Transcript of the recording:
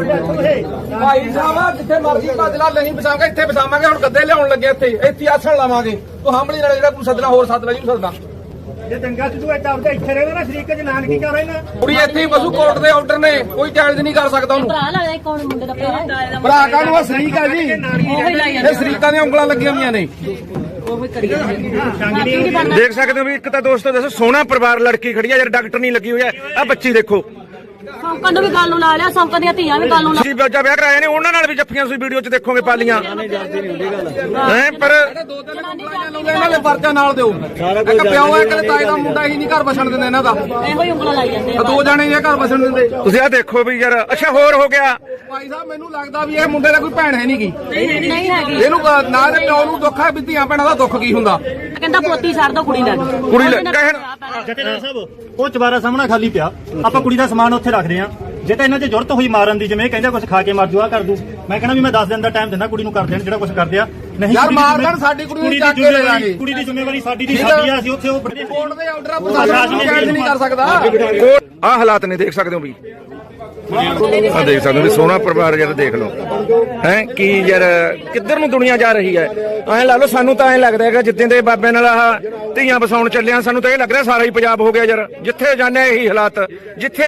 ਭਾਈ ਸਾਹਿਬ ਜਿੱਥੇ ਮਰਜ਼ੀ ਬਦਲਾ ਨਹੀਂ ਬਸਾਵਾਂਗੇ ਇੱਥੇ ਬਸਾਵਾਂਗੇ ਹੁਣ ਗੱਦੇ ਲਿਆਉਣ ਲੱਗੇ ਇੱਥੇ ਇੱਥੇ ਆਸਣ ਲਾਵਾਂਗੇ। ਤੂੰ ਹੰਬਲੀ ਨਾਲ ਜਿਹੜਾ ਤੂੰ ਸੱਦਣਾ ਹੋਰ ਸੱਦ ਲੈ ਜੀ ਸੱਦਣਾ। ਜੇ ਦੰਗਾ ਚ ਤੂੰ ਇੱਥੇ ਆਪਦੇ ਇੱਥੇ ਰਹਿਣਾ ਨਾ ਸ਼ਰੀਕੇ ਚ ਨਾਨਕੀ ਕਰ ਰਹਿਣਾ ਕੁੜੀ ਇੱਥੇ ਹੀ ਬਸੂ ਕੋਰਟ ਦੇ ਆਰਡਰ ਨੇ ਕੋਈ ਚੈਲੰਜ ਨਹੀਂ ਕਰ ਸਕਦਾ ਉਹਨੂੰ। ਭਰਾ ਲੱਗਦਾ ਇਹ ਕੌਣ ਮੁੰਡੇ ਦਾ ਭਰਾ ਭਰਾ ਕਾਹਨੂੰ ਆ? ਸਰੀਕ ਆ ਜੀ। ਉਹ ਹੀ ਲਾਈ ਇਹ ਸਰੀਕਾਂ ਦੀਆਂ ਉਂਗਲਾਂ ਲੱਗੀਆਂ ਹੋਈਆਂ ਨੇ। ਜਾਂਦੇ ਦੇਖ ਸਕਦੇ ਹੋ ਵੀ ਇੱਕ ਤਾਂ ਦੋਸਤੋ ਦੱਸੋ ਸੋਹਣਾ ਪਰਿਵਾਰ ਲੜਕੀ ਖੜੀ ਆ ਯਾਰ ਡਾਕਟਰ ਨਹੀਂ ਲੱਗੀ ਹੋਈ ਆ ਆ ਬੱਚੀ ਦੇਖੋ। ਸੌਂਕਣ ਨੂੰ ਵੀ ਗੱਲ ਨੂੰ ਲਾ ਲਿਆ ਸੌਂਕਣ ਦੀਆਂ ਧੀਆਂ ਵੀ ਗੱਲ ਨੂੰ ਲਾ ਤੁਸੀਂ ਬੱਚਾ ਵਿਆਹ ਕਰਾਇਆ ਨੇ ਉਹਨਾਂ ਨਾਲ ਵੀ ਜੱਫੀਆਂ ਤੁਸੀਂ ਵੀਡੀਓ 'ਚ ਦੇਖੋਗੇ ਪਾਲੀਆਂ। ਹੈ ਪਰ ਦੋ ਤਿੰਨ ਉਂਗਲਾਂ ਲਾਉਂਦੇ ਇਹਨਾਂ ਦੇ ਪਰਚਾ ਨਾਲ ਦਿਓ। ਇੱਕ ਪਿਓ ਹੈ ਕਿ ਤਾਏ ਦਾ ਮੁੰਡਾ ਹੀ ਨਹੀਂ ਘਰ ਬਸਣ ਦਿੰਦੇ ਇਹਨਾਂ ਦਾ। ਇਹੋ ਹੀ ਉਂਗਲਾਂ ਲਾਈ ਜਾਂਦੇ ਆ। ਦੋ ਜਾਣੇ ਇਹ ਘਰ ਬਸਣ ਦਿੰਦੇ। ਤੁਸੀਂ ਆ ਦੇਖੋ ਵੀ ਯਾਰ ਅੱਛਾ ਹੋਰ ਹੋ ਗਿਆ। ਭਾਈ ਸਾਹਿਬ ਮੈਨੂੰ ਲੱਗਦਾ ਵੀ ਇਹ ਮੁੰਡੇ ਦਾ ਕੋਈ ਭੈਣ ਹੈ ਨਹੀਂਗੀ ਨਹੀਂ ਹੈਗੀ। ਇਹਨੂੰ ਨਾ ਦੇ ਪਿਓ ਨੂੰ ਦੁੱਖ ਹੈ ਵੀ ਧੀਆਂ ਭੈਣਾਂ ਦਾ ਦੁੱਖ ਕੀ ਹੁੰਦਾ? ਕਹਿੰਦਾ ਪੋਤੀ ਛੱਡ ਦੋ ਕੁੜੀ ਕੁੜੀ ਲੈ- ਕਹਿਣ ਜਥੇਦਾਰ ਸਾਹਿਬ ਉਹ ਚਵਾਰਾ ਸਾਹਮਣਾ ਖਾਲੀ ਪਿਆ। ਆਪਾਂ ਕੁੜੀ ਦਾ ਸਮਾਨ ਉੱਥੇ ਰੱਖਦੇ ਆ ਜੇ ਤਾਂ ਇਹਨਾਂ 'ਚ ਜ਼ਰੂਰਤ ਹੋਈ ਮਾਰਨ ਦੀ ਜਿਵੇਂ ਇਹ ਕਹਿੰਦਾ ਕੁਝ ਖਾ ਕੇ ਮਰ ਜੂਆ ਕਰ ਦੂ। ਮੈਂ ਕਹਿੰਦਾ ਵੀ ਮੈਂ 10 ਦਿਨ ਦਾ ਟਾਈਮ ਦਿੰਦਾ ਕੁੜੀ ਨੂੰ ਕਰ ਦੇਣ ਜਿਹੜਾ ਕੁਝ ਕਰਦੇ ਆ। ਨਹੀਂ ਯਾਰ ਕੁੜੀ ਦੀ ਮਾਰ ਦੇਣ, ਸਾਡੀ ਕੁੜੀ ਨੂੰ ਚੱਕ ਕੇ ਲੈ ਜ਼ਿੰਮੇਵਾਰੀ- ਜਾਵਾਂਗੇ। ਕੁੜੀ ਦੀ ਜ਼ਿੰਮੇਵਾਰੀ ਸਾਡੀ ਦੀ। ਸਾਡੀ ਆ ਅਸੀਂ ਉੱਥੇ ਉਹ ਬੜੇ ਕੋਰਟ ਦੇ ਆਰਡਰ ਆ ਪ੍ਰਸ਼ਾਸਨ ਨਹੀਂ ਕਰ ਸਕਦਾ। ਆ ਹਾਲਾਤ ਨੇ ਦੇਖ ਸਕਦੇ ਹੋ ਵੀ। ਆ ਦੇਖ ਸਕਦੇ ਵੀ ਸੋਹਣਾ ਪਰਿਵਾਰ ਯਾਰ ਦੇਖ ਲਓ। ਹੈ, ਕੀ ਯਾਰ, ਕਿੱਧਰ ਨੂੰ ਦੁਨੀਆ ਜਾ ਰਹੀ ਹੈ? ਐਂ ਲਾ ਲਓ, ਸਾਨੂੰ ਤਾਂ ਐਂ ਲੱਗਦਾ ਹੈਗਾ ਜਿੱਦਾਂ ਦੇ ਬਾਬੇ ਨਾਲ ਆਹ ਧੀਆਂ ਵਸਾਉਣ ਚੱਲਿਆ, ਸਾਨੂੰ ਤਾਂ ਇਹ ਲੱਗ ਰਿਹਾ ਸਾਰਾ ਹੀ ਪੰਜਾਬ ਹੋ ਗਿਆ ਯਾਰ। ਜਿੱਥੇ ਜਾਂਦੇ ਇਹੀ ਹਾਲਾਤ। ਜਿੱਥੇ